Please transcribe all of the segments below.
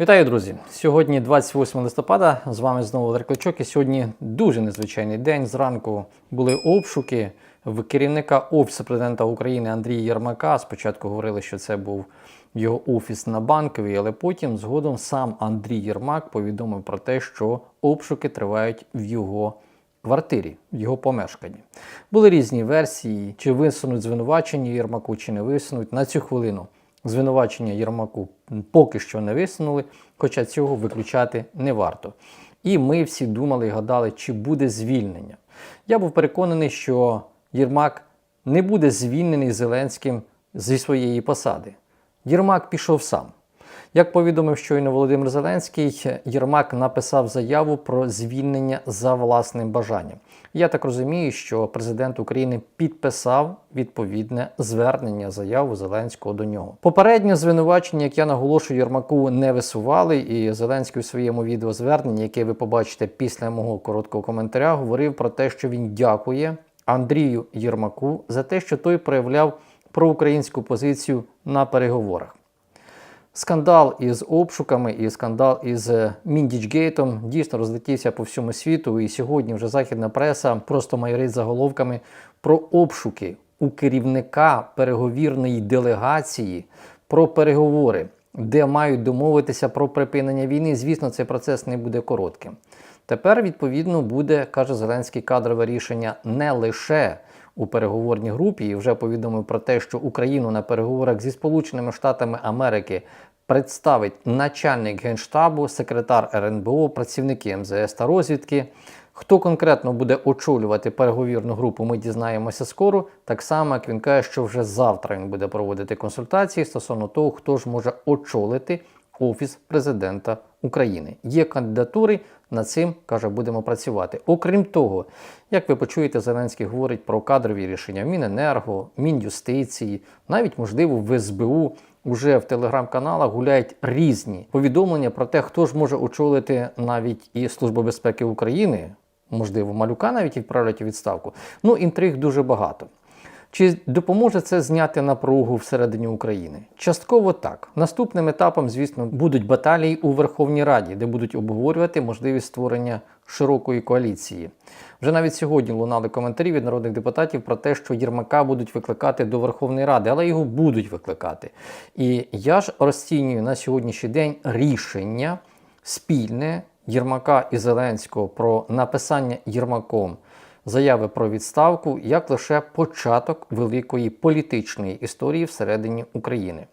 Вітаю, друзі! Сьогодні 28 листопада. З вами знову Олег Кличок. І сьогодні дуже незвичайний день. Зранку були обшуки в керівника Офісу президента України Андрія Єрмака. Спочатку говорили, що це був його офіс на банковій, але потім згодом сам Андрій Єрмак повідомив про те, що обшуки тривають в його квартирі, в його помешканні. Були різні версії, чи висунуть звинувачення Єрмаку, чи не висунуть. На цю хвилину звинувачення Єрмаку поки що не висунули, хоча цього виключати не варто. І ми всі думали і гадали, чи буде звільнення. Я був переконаний, що Єрмак не буде звільнений Зеленським зі своєї посади. Єрмак пішов сам. Як повідомив щойно Володимир Зеленський, Єрмак написав заяву про звільнення за власним бажанням. Я так розумію, що президент України підписав відповідне звернення заяву Зеленського до нього. Попереднє звинувачення, як я наголошую, Єрмаку не висували, і Зеленський у своєму відеозверненні, яке ви побачите після мого короткого коментаря, говорив про те, що він дякує Андрію Єрмаку за те, що той проявляв проукраїнську позицію на переговорах. Скандал із обшуками і скандал із е, Міндічгейтом дійсно розлетівся по всьому світу. І сьогодні вже західна преса просто майорить заголовками про обшуки у керівника переговірної делегації про переговори, де мають домовитися про припинення війни. Звісно, цей процес не буде коротким. Тепер, відповідно, буде, каже Зеленський, кадрове рішення не лише у переговорній групі і вже повідомив про те, що Україну на переговорах зі Сполученими Штатами Америки представить начальник генштабу, секретар РНБО, працівники МЗС та розвідки. Хто конкретно буде очолювати переговірну групу, ми дізнаємося скоро. Так само, як він каже, що вже завтра він буде проводити консультації стосовно того, хто ж може очолити Офіс президента України. Є кандидатури, над цим каже, будемо працювати. Окрім того, як ви почуєте, Зеленський говорить про кадрові рішення в Міненерго, Мін'юстиції, навіть можливо в СБУ. Уже в телеграм-каналах гуляють різні повідомлення про те, хто ж може очолити навіть і Службу безпеки України, можливо, малюка навіть відправлять у відставку. Ну, інтриг дуже багато. Чи допоможе це зняти напругу всередині України? Частково так. Наступним етапом, звісно, будуть баталії у Верховній Раді, де будуть обговорювати можливість створення широкої коаліції. Вже навіть сьогодні лунали коментарі від народних депутатів про те, що Єрмака будуть викликати до Верховної Ради, але його будуть викликати. І я ж розцінюю на сьогоднішній день рішення спільне Єрмака і Зеленського про написання Єрмаком заяви про відставку як лише початок великої політичної історії всередині України.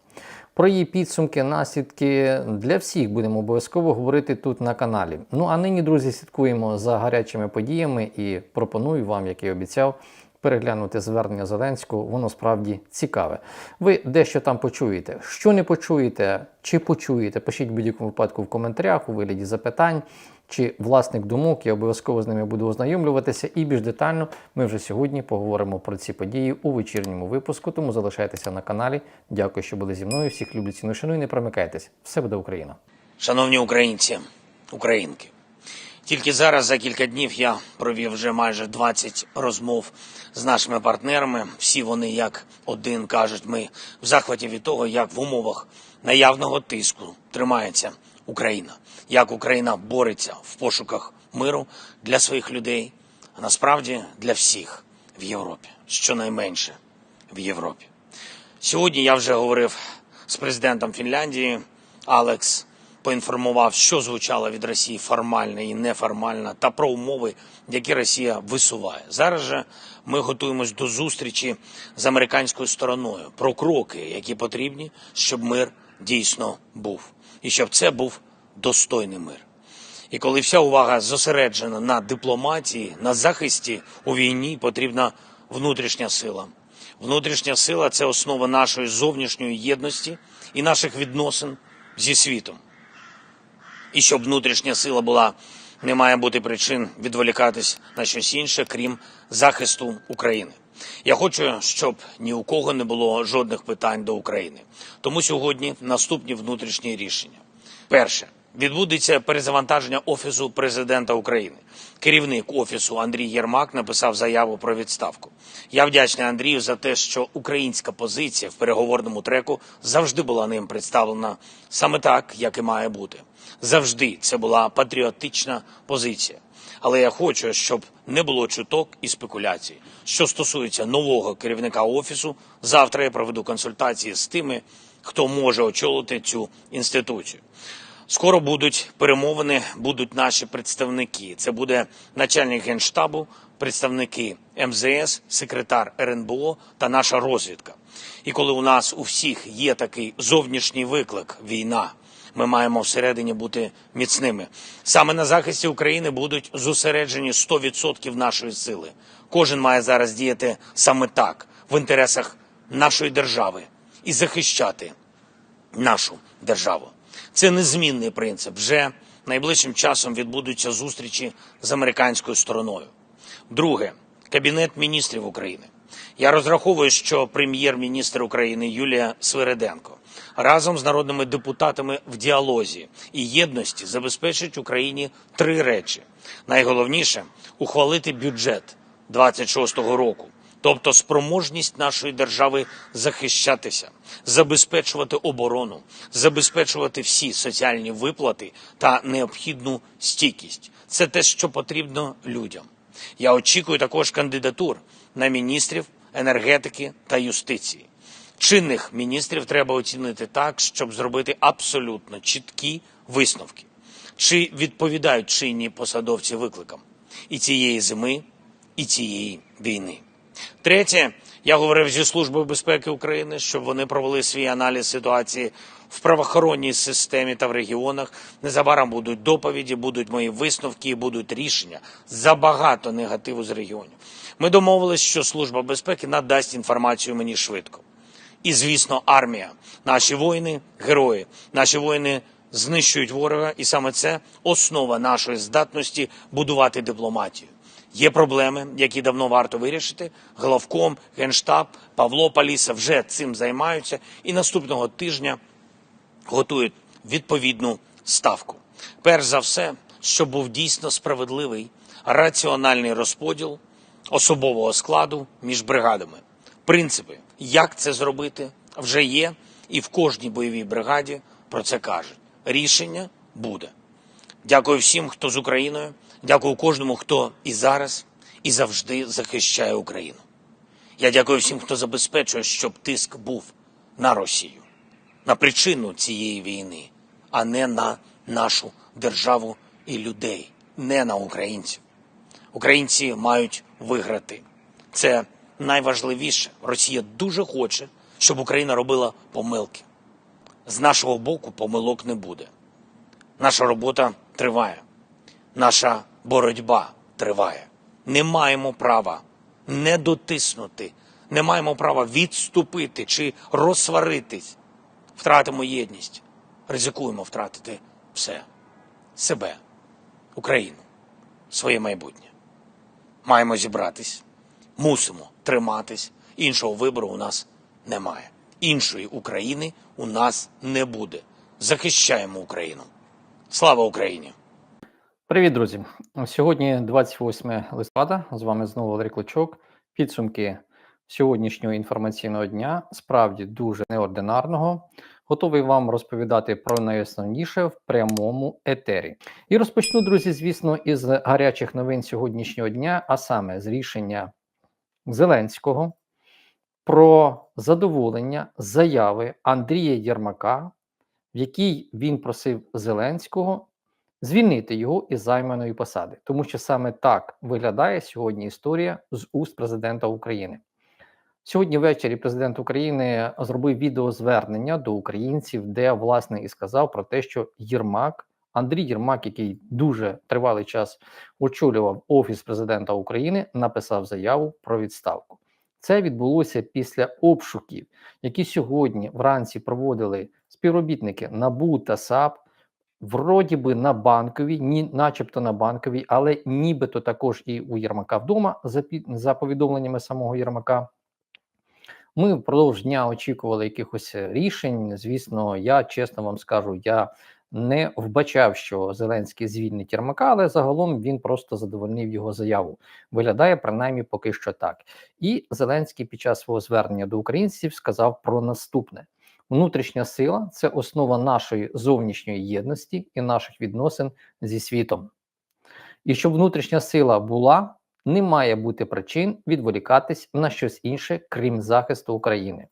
Про її підсумки, наслідки для всіх будемо обов'язково говорити тут на каналі. Ну а нині, друзі, слідкуємо за гарячими подіями і пропоную вам, як і обіцяв, переглянути звернення Зеленського. Воно справді цікаве. Ви дещо там почуєте. Що не почуєте, чи почуєте, пишіть в будь-якому випадку в коментарях у вигляді запитань чи власник думок, я обов'язково з ними буду ознайомлюватися. І більш детально ми вже сьогодні поговоримо про ці події у вечірньому випуску. Тому залишайтеся на каналі. Дякую, що були зі мною. Всіх люблю, ціну, шаную. Не промикайтесь. Все буде Україна. Шановні українці, українки, тільки зараз за кілька днів я провів вже майже 20 розмов з нашими партнерами. Всі вони як один кажуть, ми в захваті від того, як в умовах наявного тиску тримається Україна, як Україна бореться в пошуках миру для своїх людей, а насправді для всіх в Європі, щонайменше в Європі. Сьогодні я вже говорив з президентом Фінляндії Алекс поінформував, що звучало від Росії формально і неформально, та про умови, які Росія висуває. Зараз же ми готуємось до зустрічі з американською стороною про кроки, які потрібні, щоб мир дійсно був, і щоб це був достойний мир. І коли вся увага зосереджена на дипломатії, на захисті у війні, потрібна внутрішня сила. Внутрішня сила це основа нашої зовнішньої єдності і наших відносин зі світом. І щоб внутрішня сила була, не має бути причин відволікатись на щось інше, крім захисту України. Я хочу, щоб ні у кого не було жодних питань до України. Тому сьогодні наступні внутрішні рішення. Перше Відбудеться перезавантаження офісу президента України. Керівник офісу Андрій Єрмак написав заяву про відставку. Я вдячний Андрію за те, що українська позиція в переговорному треку завжди була ним представлена саме так, як і має бути. Завжди це була патріотична позиція. Але я хочу, щоб не було чуток і спекуляцій. Що стосується нового керівника офісу, завтра я проведу консультації з тими, хто може очолити цю інституцію. Скоро будуть перемовини, будуть наші представники. Це буде начальник генштабу, представники МЗС, секретар РНБО та наша розвідка. І коли у нас у всіх є такий зовнішній виклик війна, ми маємо всередині бути міцними. Саме на захисті України будуть зосереджені 100% нашої сили. Кожен має зараз діяти саме так, в інтересах нашої держави і захищати нашу державу. Це незмінний принцип. Вже найближчим часом відбудуться зустрічі з американською стороною. Друге, Кабінет міністрів України. Я розраховую, що прем'єр-міністр України Юлія Свириденко разом з народними депутатами в діалозі і єдності забезпечить Україні три речі: найголовніше ухвалити бюджет 26-го року, тобто спроможність нашої держави захищатися, забезпечувати оборону, забезпечувати всі соціальні виплати та необхідну стійкість. Це те, що потрібно людям. Я очікую також кандидатур на міністрів енергетики та юстиції. Чинних міністрів треба оцінити так, щоб зробити абсолютно чіткі висновки, чи відповідають чинні посадовці викликам і цієї зими, і цієї війни. Третє, я говорив зі Службою безпеки України, щоб вони провели свій аналіз ситуації в правоохоронній системі та в регіонах. Незабаром будуть доповіді, будуть мої висновки і будуть рішення. Забагато негативу з регіонів. Ми домовились, що Служба безпеки надасть інформацію мені швидко. І, звісно, армія. Наші воїни герої. Наші воїни знищують ворога, і саме це основа нашої здатності будувати дипломатію. Є проблеми, які давно варто вирішити. Главком, генштаб, Павло Паліса вже цим займаються, і наступного тижня готують відповідну ставку. Перш за все, щоб був дійсно справедливий раціональний розподіл особового складу між бригадами. Принципи, як це зробити, вже є, і в кожній бойовій бригаді про це кажуть. Рішення буде. Дякую всім, хто з Україною. Дякую кожному, хто і зараз, і завжди захищає Україну. Я дякую всім, хто забезпечує, щоб тиск був на Росію, на причину цієї війни, а не на нашу державу і людей, не на українців. Українці мають виграти. Це найважливіше. Росія дуже хоче, щоб Україна робила помилки. З нашого боку помилок не буде. Наша робота триває. Наша боротьба триває. Не маємо права не дотиснути, не маємо права відступити чи розсваритись. Втратимо єдність, ризикуємо втратити все себе, Україну, своє майбутнє. Маємо зібратись, мусимо триматись. Іншого вибору у нас немає. Іншої України у нас не буде. Захищаємо Україну. Слава Україні! Привіт, друзі! Сьогодні 28 листопада. З вами знову Валерій Клочок. Підсумки сьогоднішнього інформаційного дня справді дуже неординарного. Готовий вам розповідати про найосновніше в прямому етері. І розпочну, друзі, звісно, із гарячих новин сьогоднішнього дня, а саме з рішення Зеленського про задоволення заяви Андрія Єрмака, в якій він просив Зеленського звільнити його із займаної посади, тому що саме так виглядає сьогодні історія з уст президента України. Сьогодні ввечері президент України зробив відеозвернення до українців, де власне і сказав про те, що Єрмак, Андрій Єрмак, який дуже тривалий час очолював офіс президента України, написав заяву про відставку. Це відбулося після обшуків, які сьогодні вранці проводили співробітники НАБУ та САП вроді би на банковій, ні, начебто на банковій, але нібито також і у Єрмака вдома, за, за повідомленнями самого Єрмака. Ми впродовж дня очікували якихось рішень. Звісно, я чесно вам скажу, я не вбачав, що Зеленський звільнить Єрмака, але загалом він просто задовольнив його заяву. Виглядає принаймні поки що так. І Зеленський під час свого звернення до українців сказав про наступне: внутрішня сила це основа нашої зовнішньої єдності і наших відносин зі світом. І щоб внутрішня сила була, не має бути причин відволікатись на щось інше, крім захисту України.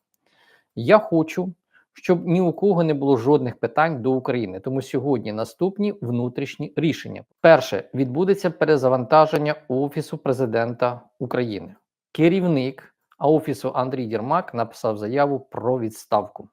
Я хочу, щоб ні у кого не було жодних питань до України. Тому сьогодні наступні внутрішні рішення. Перше відбудеться перезавантаження Офісу президента України. Керівник Офісу Андрій Єрмак написав заяву про відставку.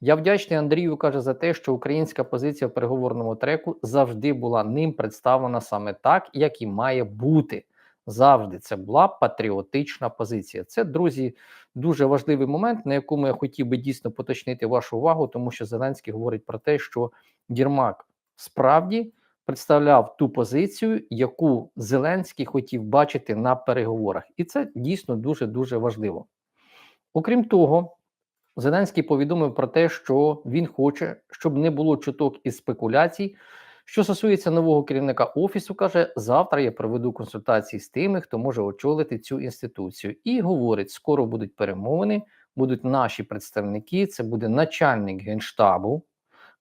Я вдячний Андрію каже за те, що українська позиція в переговорному треку завжди була ним представлена саме так, як і має бути. Завжди це була патріотична позиція. Це, друзі, дуже важливий момент, на якому я хотів би дійсно поточнити вашу увагу, тому що Зеленський говорить про те, що Єрмак справді представляв ту позицію, яку Зеленський хотів бачити на переговорах, і це дійсно дуже дуже важливо. Окрім того, Зеленський повідомив про те, що він хоче, щоб не було чуток і спекуляцій. Що стосується нового керівника офісу, каже, завтра я проведу консультації з тими, хто може очолити цю інституцію. І говорить, скоро будуть перемовини, будуть наші представники. Це буде начальник генштабу,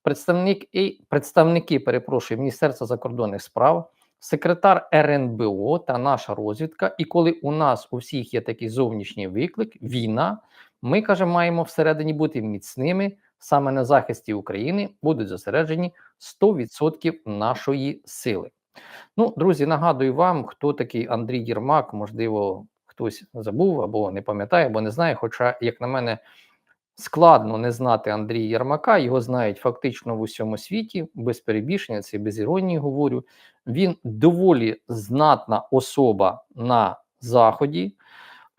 представник і представники, перепрошую, Міністерства закордонних справ, секретар РНБО та наша розвідка. І коли у нас у всіх є такий зовнішній виклик, війна, ми каже, маємо всередині бути міцними. Саме на захисті України будуть зосереджені 100% нашої сили. Ну, друзі, нагадую вам, хто такий Андрій Єрмак, можливо, хтось забув або не пам'ятає, або не знає. Хоча, як на мене, складно не знати Андрія Єрмака, його знають фактично в усьому світі, без перебільшення, це без іронії говорю. Він доволі знатна особа на Заході.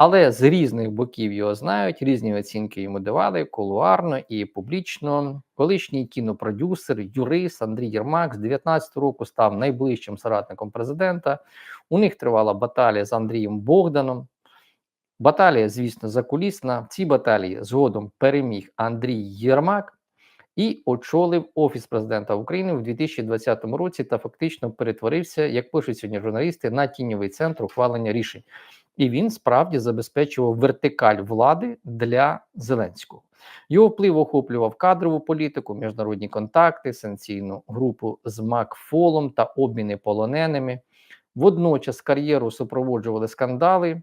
Але з різних боків його знають, різні оцінки йому давали кулуарно і публічно. Колишній кінопродюсер, юрист Андрій Єрмак з 19 року став найближчим соратником президента. У них тривала баталія з Андрієм Богданом. Баталія, звісно, закулісна. В цій баталії згодом переміг Андрій Єрмак і очолив Офіс президента України в 2020 році та фактично перетворився, як пишуть сьогодні журналісти, на тіньовий центр ухвалення рішень. І він справді забезпечував вертикаль влади для Зеленського. Його вплив охоплював кадрову політику, міжнародні контакти, санкційну групу з Макфолом та обміни полоненими. Водночас кар'єру супроводжували скандали.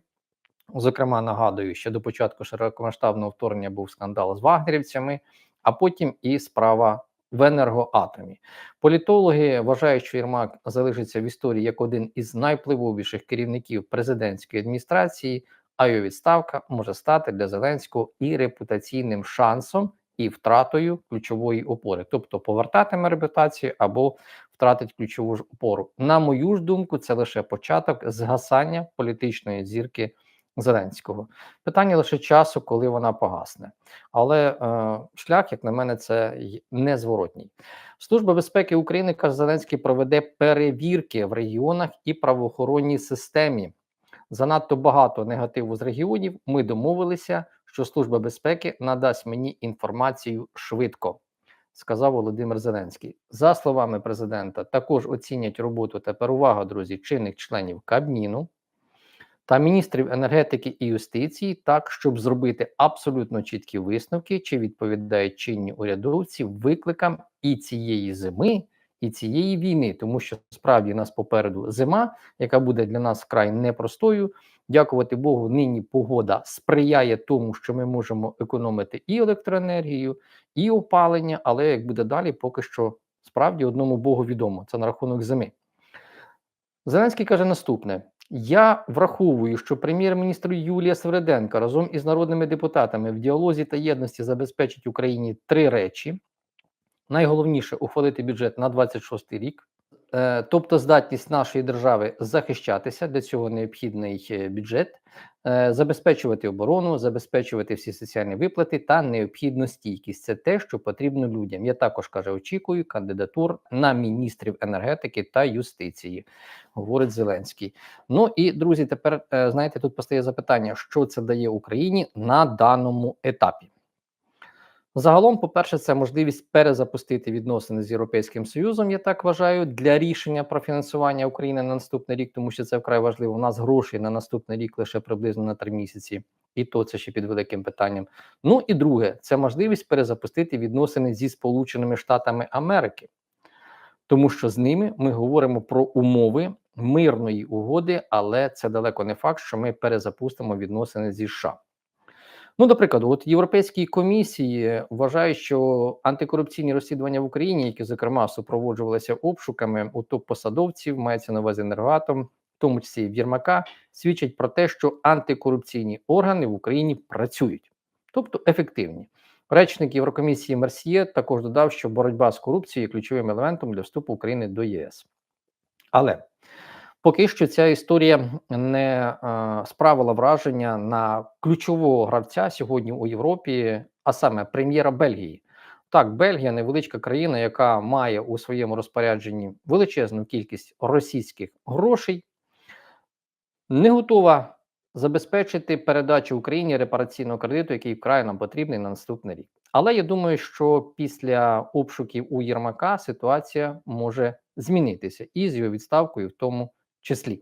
Зокрема, нагадую, що до початку широкомасштабного вторгнення був скандал з вагнерівцями, а потім і справа в енергоатомі. Політологи вважають, що Єрмак залишиться в історії як один із найвпливовіших керівників президентської адміністрації, а його відставка може стати для Зеленського і репутаційним шансом, і втратою ключової опори, тобто повертатиме репутацію або втратить ключову ж опору. На мою ж думку, це лише початок згасання політичної зірки. Зеленського питання лише часу, коли вона погасне, але е, шлях, як на мене, це незворотній. Служба безпеки України каже, Зеленський проведе перевірки в регіонах і правоохоронній системі. Занадто багато негативу з регіонів. Ми домовилися, що служба безпеки надасть мені інформацію швидко. Сказав Володимир Зеленський. За словами президента, також оцінять роботу тепер увага, друзі, чинних членів Кабміну та міністрів енергетики і юстиції, так щоб зробити абсолютно чіткі висновки, чи відповідають чинні урядовці викликам і цієї зими, і цієї війни, тому що справді нас попереду зима, яка буде для нас вкрай непростою. Дякувати Богу, нині погода сприяє тому, що ми можемо економити і електроенергію, і опалення. Але як буде далі, поки що справді одному Богу відомо. Це на рахунок зими. Зеленський каже наступне: я враховую, що прем'єр-міністр Юлія Свереденка разом із народними депутатами в діалозі та єдності забезпечить Україні три речі: найголовніше ухвалити бюджет на 26 рік, тобто здатність нашої держави захищатися, для цього необхідний е, бюджет, е, забезпечувати оборону, забезпечувати всі соціальні виплати та необхідну стійкість. Це те, що потрібно людям. Я також каже, очікую кандидатур на міністрів енергетики та юстиції, говорить Зеленський. Ну і друзі, тепер е, знаєте, тут постає запитання, що це дає Україні на даному етапі. Загалом, по-перше, це можливість перезапустити відносини з Європейським Союзом, я так вважаю, для рішення про фінансування України на наступний рік, тому що це вкрай важливо. У нас грошей на наступний рік лише приблизно на три місяці, і то це ще під великим питанням. Ну і друге, це можливість перезапустити відносини зі Сполученими Штатами Америки, тому що з ними ми говоримо про умови мирної угоди, але це далеко не факт, що ми перезапустимо відносини зі США. Ну, до прикладу, от європейські комісії вважають, що антикорупційні розслідування в Україні, які зокрема супроводжувалися обшуками у топ-посадовців, мається на увазі енергоатом, в тому числі в Єрмака, свідчать про те, що антикорупційні органи в Україні працюють, тобто ефективні. Речник Єврокомісії Мерсьє також додав, що боротьба з корупцією є ключовим елементом для вступу України до ЄС. Але Поки що ця історія не е, справила враження на ключового гравця сьогодні у Європі, а саме прем'єра Бельгії. Так, Бельгія невеличка країна, яка має у своєму розпорядженні величезну кількість російських грошей, не готова забезпечити передачу Україні репараційного кредиту, який вкрай нам потрібний на наступний рік. Але я думаю, що після обшуків у Єрмака ситуація може змінитися і з його відставкою в тому числі.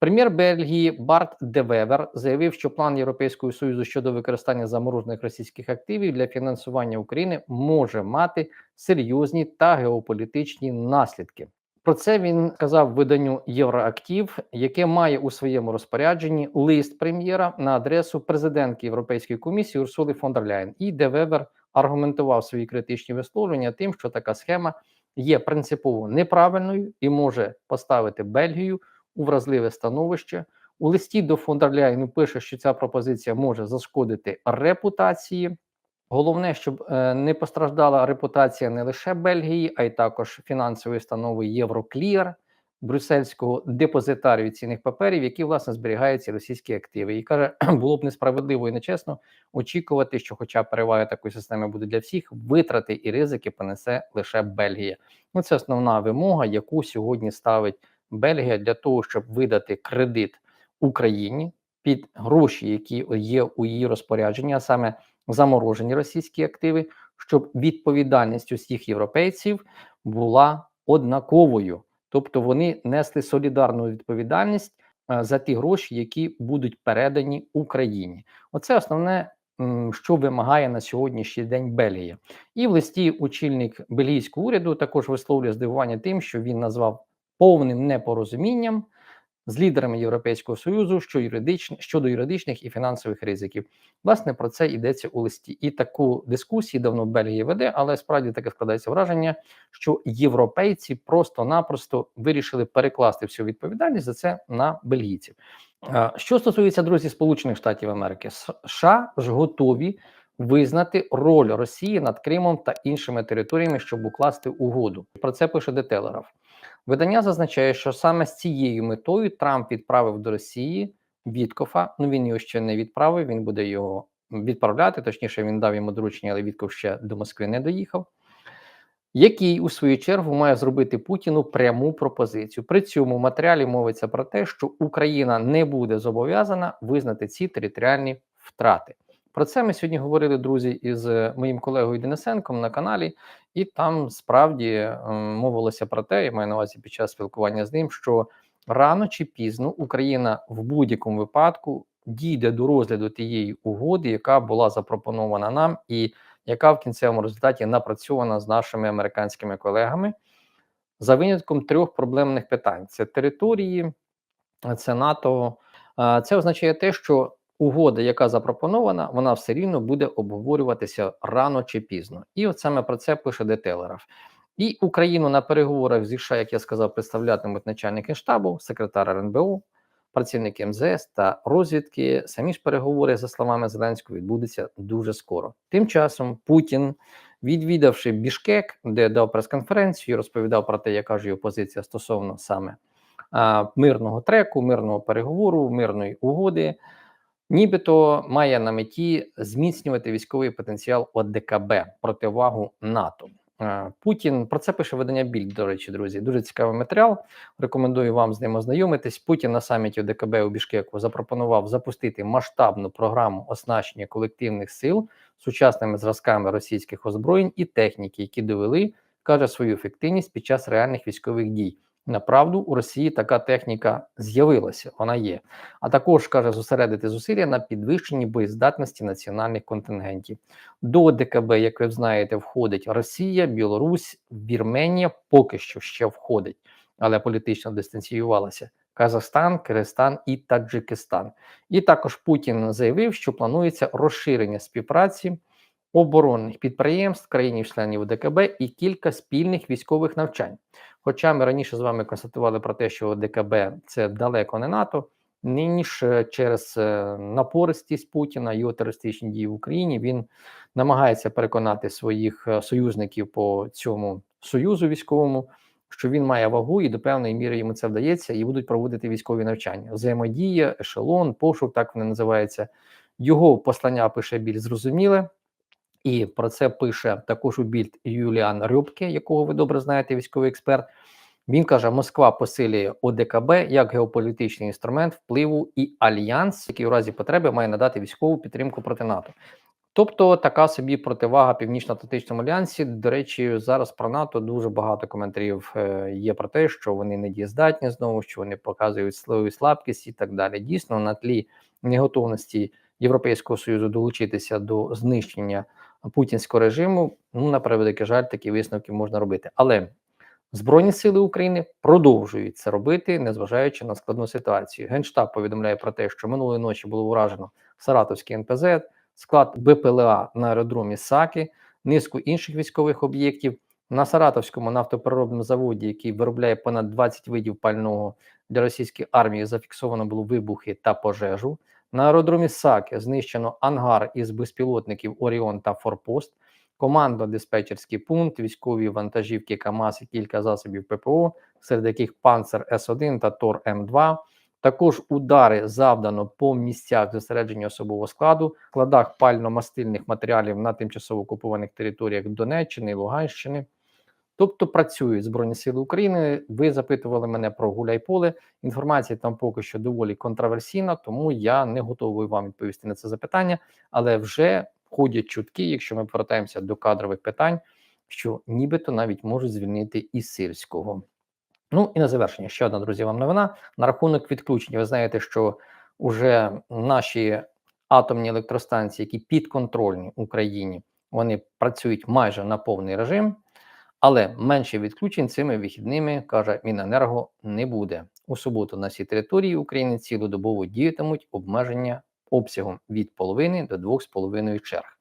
Прем'єр Бельгії Барт Девевер заявив, що план Європейського союзу щодо використання заморожених російських активів для фінансування України може мати серйозні та геополітичні наслідки. Про це він сказав виданню Євроактив, яке має у своєму розпорядженні лист прем'єра на адресу президентки Європейської комісії Урсули фон дер Ляєн. І Девевер аргументував свої критичні висловлення тим, що така схема є принципово неправильною і може поставити Бельгію у вразливе становище. У листі до фон дер пише, що ця пропозиція може зашкодити репутації. Головне, щоб е, не постраждала репутація не лише Бельгії, а й також фінансової установи Євроклір, брюссельського депозитарію цінних паперів, які власне зберігають ці російські активи. І каже, було б несправедливо і нечесно очікувати, що, хоча переваги такої системи буде для всіх, витрати і ризики понесе лише Бельгія. Ну це основна вимога, яку сьогодні ставить Бельгія для того, щоб видати кредит Україні під гроші, які є у її розпорядженні, а саме заморожені російські активи, щоб відповідальність усіх європейців була однаковою, тобто вони несли солідарну відповідальність е, за ті гроші, які будуть передані Україні. Оце основне, що вимагає на сьогоднішній день Бельгія. І в листі очільник бельгійського уряду також висловлює здивування тим, що він назвав повним непорозумінням з лідерами Європейського союзу що юридичні щодо юридичних і фінансових ризиків. Власне про це йдеться у листі, і таку дискусію давно Бельгія веде, але справді таке складається враження, що європейці просто-напросто вирішили перекласти всю відповідальність за це на бельгійців. Що стосується друзі Сполучених Штатів Америки, США ж готові визнати роль Росії над Кримом та іншими територіями, щоб укласти угоду. Про це пише Telegraph. Видання зазначає, що саме з цією метою Трамп відправив до Росії Віткофа. Ну він його ще не відправив. Він буде його відправляти. Точніше, він дав йому доручення, але Вітков ще до Москви не доїхав. Який у свою чергу має зробити Путіну пряму пропозицію. При цьому матеріалі мовиться про те, що Україна не буде зобов'язана визнати ці територіальні втрати. Про це ми сьогодні говорили, друзі, із моїм колегою Денисенком на каналі, і там справді ем, мовилося про те, я маю на увазі під час спілкування з ним, що рано чи пізно Україна в будь-якому випадку дійде до розгляду тієї угоди, яка була запропонована нам, і яка в кінцевому результаті напрацьована з нашими американськими колегами за винятком трьох проблемних питань: це території, це НАТО. Е, Це означає те, що угода, яка запропонована, вона все рівно буде обговорюватися рано чи пізно. І от саме про це пише Детелеров. І Україну на переговорах зі США, як я сказав, представлятимуть начальники штабу, секретар РНБО, працівники МЗС та розвідки. Самі ж переговори, за словами Зеленського, відбудуться дуже скоро. Тим часом Путін, відвідавши Бішкек, де дав прес-конференцію, розповідав про те, яка ж його позиція стосовно саме а, мирного треку, мирного переговору, мирної угоди нібито має на меті зміцнювати військовий потенціал ОДКБ противагу НАТО. Е, Путін про це пише видання Більд, до речі, друзі. Дуже цікавий матеріал. Рекомендую вам з ним ознайомитись. Путін на саміті ДКБ у Бішкеку запропонував запустити масштабну програму оснащення колективних сил сучасними зразками російських озброєнь і техніки, які довели, каже, свою ефективність під час реальних військових дій. Направду у Росії така техніка з'явилася, вона є. А також каже зосередити зусилля на підвищенні боєздатності національних контингентів. До ДКБ, як ви знаєте, входить Росія, Білорусь, Вірменія поки що ще входить, але політично дистанціювалася. Казахстан, Киргизстан і Таджикистан. І також Путін заявив, що планується розширення співпраці оборонних підприємств країн-членів ДКБ і кілька спільних військових навчань. Хоча ми раніше з вами констатували про те, що ДКБ це далеко не НАТО. Нині ж е, через е, напористість Путіна його терористичні дії в Україні він намагається переконати своїх е, союзників по цьому союзу військовому, що він має вагу, і до певної міри йому це вдається, і будуть проводити військові навчання. Взаємодія, ешелон, пошук, так вони називаються. Його послання пише більш зрозуміле. І про це пише також у більд Юліан Рюбке, якого ви добре знаєте, військовий експерт. Він каже, Москва посилює ОДКБ як геополітичний інструмент впливу і альянс, який у разі потреби має надати військову підтримку проти НАТО. Тобто така собі противага Північно-Атлантичному альянсі. До речі, зараз про НАТО дуже багато коментарів е, є про те, що вони не дієздатні знову, що вони показують свою слабкість і так далі. Дійсно, на тлі неготовності Європейського союзу долучитися до знищення путінського режиму. Ну на превеликий жаль, такі висновки можна робити. Але Збройні сили України продовжують це робити, незважаючи на складну ситуацію. Генштаб повідомляє про те, що минулої ночі було уражено Саратовський НПЗ, склад БПЛА на аеродромі Саки, низку інших військових об'єктів. На Саратовському нафтопереробному заводі, який виробляє понад 20 видів пального для російської армії, зафіксовано було вибухи та пожежу. На аеродромі Саки знищено ангар із безпілотників Оріон та Форпост, командно-диспетчерський пункт, військові вантажівки КАМАЗ і кілька засобів ППО, серед яких Панцер С1 та Тор М2. Також удари завдано по місцях зосередження особового складу, складах пально-мастильних матеріалів на тимчасово окупованих територіях Донеччини Луганщини. Тобто працюють Збройні Сили України. Ви запитували мене про Гуляйполе. Інформація там поки що доволі контроверсійна, тому я не готовий вам відповісти на це запитання. Але вже ходять чутки, якщо ми повертаємося до кадрових питань, що нібито навіть можуть звільнити і сирського. Ну і на завершення ще одна друзі, вам новина на рахунок відключення. Ви знаєте, що уже наші атомні електростанції, які підконтрольні Україні, вони працюють майже на повний режим. Але менше відключень цими вихідними, каже Міненерго, не буде. У суботу на всій території України цілодобово діятимуть обмеження обсягом від половини до двох з половиною черг.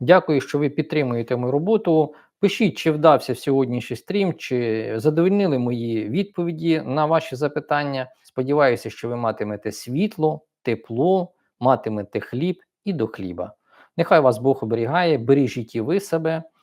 Дякую, що ви підтримуєте мою роботу. Пишіть, чи вдався сьогоднішній стрім, чи задовольнили мої відповіді на ваші запитання. Сподіваюся, що ви матимете світло, тепло, матимете хліб і до хліба. Нехай вас Бог оберігає, бережіть і ви себе.